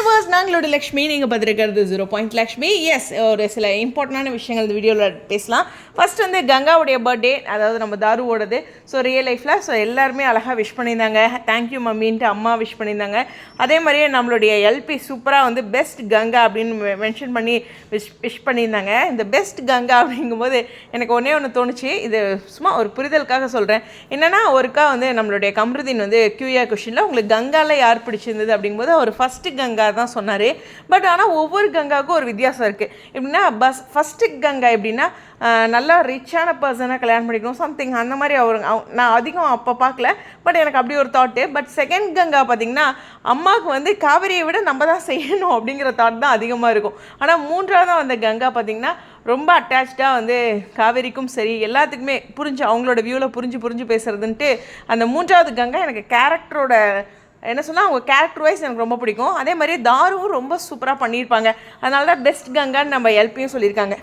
Viewers நாங்களோட லக்ஷ்மி நீங்கள் பார்த்துருக்கிறது ஜீரோ பாயிண்ட் லக்ஷ்மி. எஸ் ஒரு சில இம்பார்ட்டண்டான விஷயங்கள் இந்த வீடியோவில் பேசலாம். ஃபர்ஸ்ட் வந்து கங்காவுடைய பர்த்டே அதாவது நம்ம தாருவோடது. ஸோ ரியல் லைஃப்பில் ஸோ எல்லாருமே அழகாக விஷ் பண்ணியிருந்தாங்க. தேங்க்யூ மம்மின்ட்டு அம்மா விஷ் பண்ணியிருந்தாங்க. அதே மாதிரியே நம்மளுடைய எல்பி சூப்பராக வந்து பெஸ்ட் கங்கா அப்படின்னு மென்ஷன் பண்ணி விஷ் விஷ் பண்ணியிருந்தாங்க. இந்த பெஸ்ட் கங்கா அப்படிங்கும்போது எனக்கு ஒன்றே ஒன்று தோணுச்சு. இது சும்மா ஒரு புரிதலுக்காக சொல்கிறேன் என்னென்னா ஒருக்கா வந்து நம்மளுடைய கம்ருதீன் வந்து கியூஆ கொஷினில் உங்களுக்கு கங்காவில் யார் பிடிச்சிருந்தது? அப்படிங்கும்போது அவர் ஃபஸ்ட்டு கங்கா தான் சொன்னார். பட் ஆனால் ஒவ்வொரு கங்காவுக்கும் ஒரு வித்தியாசம் இருக்குது எப்படின்னா பஸ் ஃபஸ்ட்டு கங்கா எப்படின்னா நல்லா ரிச்சான பர்சனாக கல்யாணம் பண்ணிக்கணும் சம்திங் அந்த மாதிரி அவர் நான் அதிகம் அப்போ பார்க்கல. பட் எனக்கு அப்படி ஒரு தாட்டு பட் செகண்ட் கங்கா பார்த்தீங்கன்னா அம்மாவுக்கு வந்து காவிரியை விட நம்ம தான் செய்யணும் அப்படிங்கிற தாட் தான் அதிகமாக இருக்கும். ஆனால் மூன்றாவது வந்த கங்கா பார்த்தீங்கன்னா ரொம்ப அட்டாச்சாக வந்து காவேரிக்கும் சரி எல்லாத்துக்குமே புரிஞ்சு அவங்களோட வியூவில் புரிஞ்சு புரிஞ்சு பேசுகிறதுன்ட்டு அந்த மூன்றாவது கங்கா எனக்கு கேரக்டரோட என்ன சொன்னால் அவங்க கேரக்டர் வைஸ் எனக்கு ரொம்ப பிடிக்கும். அதே மாதிரி தாருவும் ரொம்ப சூப்பராக பண்ணியிருப்பாங்க. அதனால தான் பெஸ்ட் கங்கான்னு நம்ம எல்பியும் சொல்லியிருக்காங்க.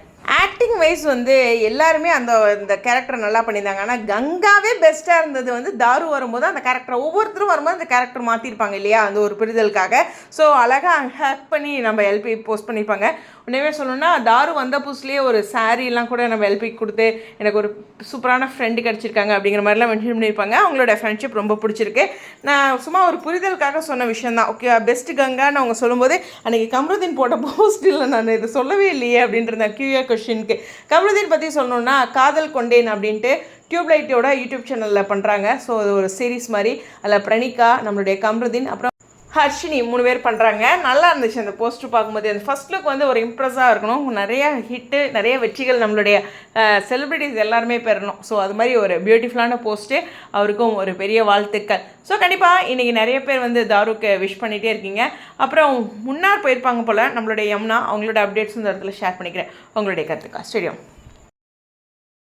ஆக்டிங் வைஸ் வந்து எல்லாருமே அந்த இந்த கேரக்டர் நல்லா பண்ணியிருந்தாங்க. ஆனால் கங்காவே பெஸ்ட்டாக இருந்தது வந்து தாரு வரும்போது அந்த கேரக்டர் ஒவ்வொருத்தரும் வரும்போது அந்த கேரக்டர் மாற்றிருப்பாங்க இல்லையா? அந்த ஒரு புரிதலுக்காக. ஸோ அழகாக ஹேக் பண்ணி நம்ம எல்பி போஸ்ட் பண்ணியிருப்பாங்க. உடனே சொல்லணும்னா தாரு வந்த புதுசுலேயே ஒரு saree எல்லாம் கூட நம்ம எல்பிக்கு கொடுத்து எனக்கு ஒரு சூப்பரான ஃப்ரெண்டு கிடச்சிருக்காங்க அப்படிங்கிற மாதிரிலாம் மென்ஷன் பண்ணியிருப்பாங்க. அவங்களோட ஃப்ரெண்ட்ஷிப் ரொம்ப பிடிச்சிருக்கு. நான் சும்மா ஒரு புரிதலுக்காக சொன்ன விஷயம் தான் ஓகே பெஸ்ட் கங்கான்னு அவங்க சொல்லும்போது அன்றைக்கி கம்ருதீன் போட்ட போஸ்டில் நான் இது சொல்லவே இல்லையே அப்படின்றத கியூஏ கொஷினுக்கு கம்ருதீன் பற்றி சொல்லணும்னா காதல் கொண்டேன் அப்படின்ட்டு டியூப்லைட்டோட யூடியூப் சேனலில் பண்ணுறாங்க ஸோ அது ஒரு சீரிஸ் மாதிரி. அதில் பிரணிகா நம்மளுடைய கம்ருதீன் அப்புறம் ஹர்ஷினி மூணு பேர் பண்ணுறாங்க நல்லா இருந்துச்சு அந்த போஸ்டர் பார்க்கும்போது. அந்த ஃபர்ஸ்ட் லுக் வந்து ஒரு இம்ப்ரெஸ்ஸாக இருக்கணும். நிறைய ஹிட்டு நிறைய வெற்றிகள் நம்மளுடைய செலிப்ரிட்டிஸ் எல்லாருமே பெறணும். ஸோ அது மாதிரி ஒரு பியூட்டிஃபுல்லான போஸ்ட்டு அவருக்கும் ஒரு பெரிய வாழ்த்துக்கள். ஸோ கண்டிப்பாக இன்றைக்கி நிறைய பேர் வந்து தாருக்கு விஷ் பண்ணிகிட்டே இருக்கீங்க. அப்புறம் முன்னார் போயிருப்பாங்க போல். நம்மளுடைய யமுனா அவங்களோட அப்டேட்ஸ் இந்த இடத்துல ஷேர் பண்ணிக்கிறேன். உங்களுடைய கருத்துக்கா ஸ்டேடியம்